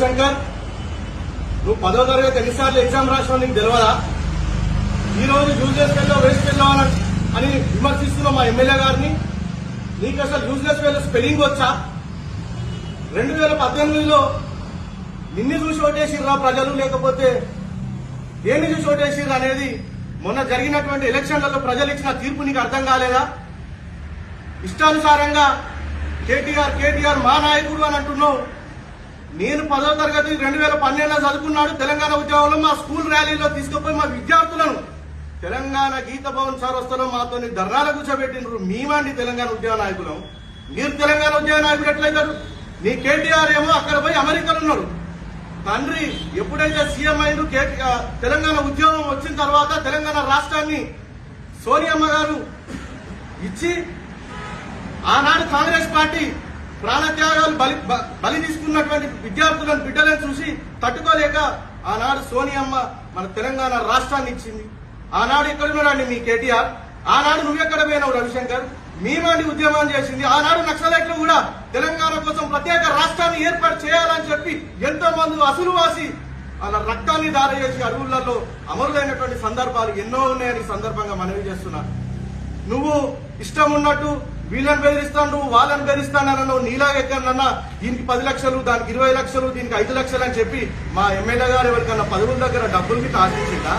రవిశంకర్ నువ్వు పదో తరగతి ఎన్నిసార్లు ఎగ్జామ్ రాసినావు నీకు తెలియదా ఈ రోజు యూజ్లెస్ ఫెల్లో వేస్ట్ ఫెల్లో అని విమర్శిస్తున్నావు మా ఎమ్మెల్యే గారిని నీకు అసలు యూజ్లెస్ ఫెల్లో స్పెల్లింగ్ వచ్చా? రెండు వేల పద్దెనిమిదిలో నిన్ను చూసి ఓటేసిర్రా ప్రజలు? లేకపోతే దేన్ని చూసి ఓటేసిర్రు అనేది మొన్న జరిగినటువంటి ఎలక్షన్లలో ప్రజలు ఇచ్చిన తీర్పు నీకు అర్థం కాలేదా? ఇష్టానుసారంగా కేటీఆర్ కేటీఆర్ మా నాయకుడు అని అంటున్నావు. నేను పదో తరగతి రెండు వేల పన్నెండులో చదువుకున్నాడు. తెలంగాణ ఉద్యమంలో మా స్కూల్ ర్యాలీలో తీసుకుపోయి మా విద్యార్థులను తెలంగాణ గీత భవన్ చౌరస్తలో మాతో ధర్నాలు కూర్చోబెట్టినారు మేమండి తెలంగాణ ఉద్యమ నాయకులం. మీరు తెలంగాణ ఉద్యమ నాయకులు ఎట్లయితారు? నీ కేటీఆర్ ఏమో అక్కడ పోయి అమెరికాలో ఉన్నారు తండ్రి ఎప్పుడైతే సీఎం అయిన తెలంగాణ ఉద్యమం వచ్చిన తర్వాత తెలంగాణ రాష్ట్రాన్ని సోనియమ్మ గారు ఇచ్చి ఆనాడు కాంగ్రెస్ పార్టీ ప్రాణత్యాగాలు బలి బలి తీసుకున్నటువంటి విద్యార్థులను బిడ్డలను చూసి తట్టుకోలేక ఆనాడు సోనియమ్మ మన తెలంగాణ రాష్ట్రాన్ని ఇచ్చింది. ఆనాడు ఎక్కడున్నాడండి మీ కేటీఆర్ ఆనాడు నువ్వెక్కడ పోయినావు రవిశంకర్? మేమండి ఉద్యమం చేసింది. ఆనాడు నక్సలైట్లు కూడా తెలంగాణ కోసం ప్రత్యేక రాష్ట్రాన్ని ఏర్పాటు చేయాలని చెప్పి ఎంతో మంది అసులు వాళ్ళ రక్తాన్ని దార చేసి అడవులలో అమరులైనటువంటి సందర్భాలు ఎన్నో ఉన్నాయని సందర్భంగా మనవి చేస్తున్నా. నువ్వు ఇష్టం ఉన్నట్టు వీళ్ళని బెదిరిస్తాను నువ్వు వాళ్ళని బెదిరిస్తానన్న నీలాగా ఎక్కడన్నా దీనికి పది లక్షలు దానికి ఇరవై లక్షలు దీనికి ఐదు లక్షలు అని చెప్పి మా ఎమ్మెల్యే గారు ఎవరికన్నా పదవుల దగ్గర డబ్బులు గిట్ట ఆశించిందా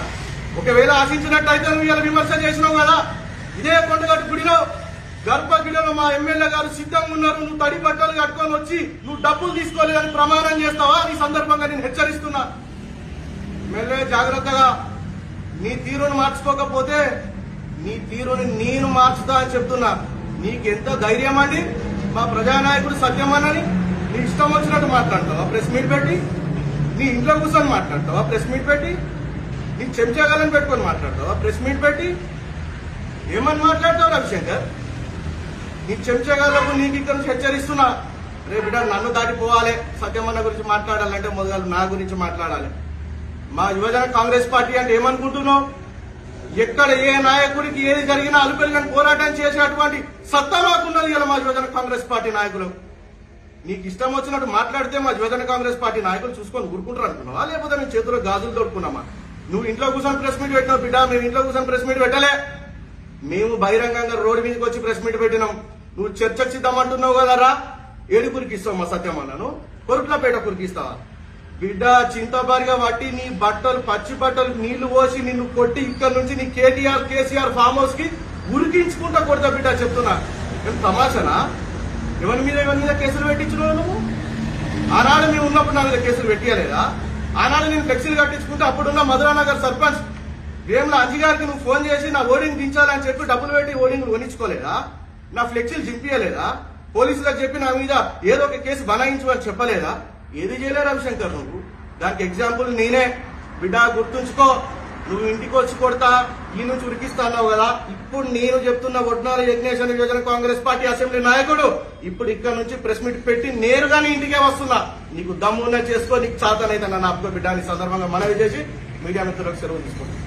ఒకవేళ ఆశించినట్టయితే నువ్వు ఇలా విమర్శ చేసినావు కదా? ఇదే కొండగట్టు గుడిలో గర్భగిరిలో మా ఎమ్మెల్యే గారు సిద్ధంగా ఉన్నారు నువ్వు తడి బట్టలు కట్టుకొని వచ్చి నువ్వు డబ్బులు తీసుకోలేదని ప్రమాణం చేస్తావా? ఈ సందర్భంగా నేను హెచ్చరిస్తున్నా. ఎమ్మెల్యే జాగ్రత్తగా నీ తీరును మార్చుకోకపోతే నీ తీరుని నేను మార్చుతా అని చెప్తున్నా. నీకెంతో ధైర్యం అండి. మా ప్రజానాయకుడు సత్యమన్నని నీ ఇష్టం వచ్చినట్టు మాట్లాడతావా? ప్రెస్ మీట్ పెట్టి. నీ ఇంట్లో కూర్చొని మాట్లాడతావా? ప్రెస్ మీట్ పెట్టి. నీ చెంచాగాలని పెట్టుకొని మాట్లాడతావా? ప్రెస్ మీట్ పెట్టి. ఏమని మాట్లాడతావు రవిశంకర్? నీ చెంచగాళ్ళకు నీకు ఇక్కడ హెచ్చరిస్తున్నా. రేపు బిడ్డ నన్ను దాటిపోవాలి. సత్యమన్న గురించి మాట్లాడాలంటే మొదలు నా గురించి మాట్లాడాలి. మా యువజన కాంగ్రెస్ పార్టీ అంటే ఏమనుకుంటున్నావు? ఎక్కడ ఏ నాయకుడికి ఏది జరిగినా అలుపెరుగని పోరాటం చేసేటువంటి సత్తా మాకున్నది ఇలా మా యువజన కాంగ్రెస్ పార్టీ నాయకులు. నీకు ఇష్టం వచ్చినట్టు మాట్లాడితే మా యువజన కాంగ్రెస్ పార్టీ నాయకులు చూసుకొని ఊరుకుంటారు అనుకున్నావా? లేకపోతే నేను చేతిలో గాజులు తోడుకున్నామా? నువ్వు ఇంట్లో కూర్చొని ప్రెస్ మీట్ పెట్టినావు బిడ్డ మేము ఇంట్లో కూర్చొని ప్రెస్ మీట్ పెట్టలే. మేము బహిరంగంగా రోడ్డు మీదకి వచ్చి ప్రెస్ మీట్ పెట్టినాం. నువ్వు చర్చకు సిద్ధమంటున్నావు కదరా? ఏడుగురికి ఇస్తావు మా సత్యమన్నను. కొరుట్లపేట కురికిస్తావా బిడ్డ చింతబారిగా పట్టి నీ బట్టలు పచ్చి బట్టలు నీళ్ళు పోసి నిన్ను కొట్టి ఇక్కడ నుంచి నీ కేటీఆర్ కేసీఆర్ ఫామ్ హౌస్కి ఉరికించుకుంటా కొడతా బిడ్డ చెప్తున్నా. ఏం తమాషనా? ఎవరి మీద ఎవరి మీద కేసులు పెట్టించినావు నువ్వు? ఆనాడు మేము ఉన్నప్పుడు నా మీద కేసులు పెట్టియలేదా? ఆనాడు నేను ఫ్లెక్సీలు కట్టించుకుంటే అప్పుడున్న మధురానగర్ సర్పంచ్ వేముల అంజి నువ్వు ఫోన్ చేసి నా ఓడింగ్ దించాలని చెప్పి డబ్బులు పెట్టి ఓడింగ్ కొనించుకోలేదా నా ఫ్లెక్సీలు చింపియలేదా? పోలీసులకు చెప్పి నా మీద ఏదో ఒక కేసు బనాయించు అని చెప్పలేదా? ఏది చేయలే రవిశంకర్ నువ్వు? దానికి ఎగ్జాంపుల్ నేనే. బిడ్డ గుర్తుంచుకో. నువ్వు ఇంటికి వచ్చి కొడతా ఈ నుంచి ఉరికిస్తాన్నావు కదా. ఇప్పుడు నేను చెప్తున్న వడ్నాల యజ్ఞేశ్వర యోజన కాంగ్రెస్ పార్టీ అసెంబ్లీ నాయకుడు ఇప్పుడు ఇక్కడ నుంచి ప్రెస్ మీట్ పెట్టి నేరుగా నీ ఇంటికే వస్తున్నా. నీకు దమ్మున్న చేసుకో నీకు చాతనైతే నన్ను నాకు బిడ్డ సందర్భంగా మనవి చేసి మీడియా మిత్రులకు సెలవు తీసుకుంటున్నా.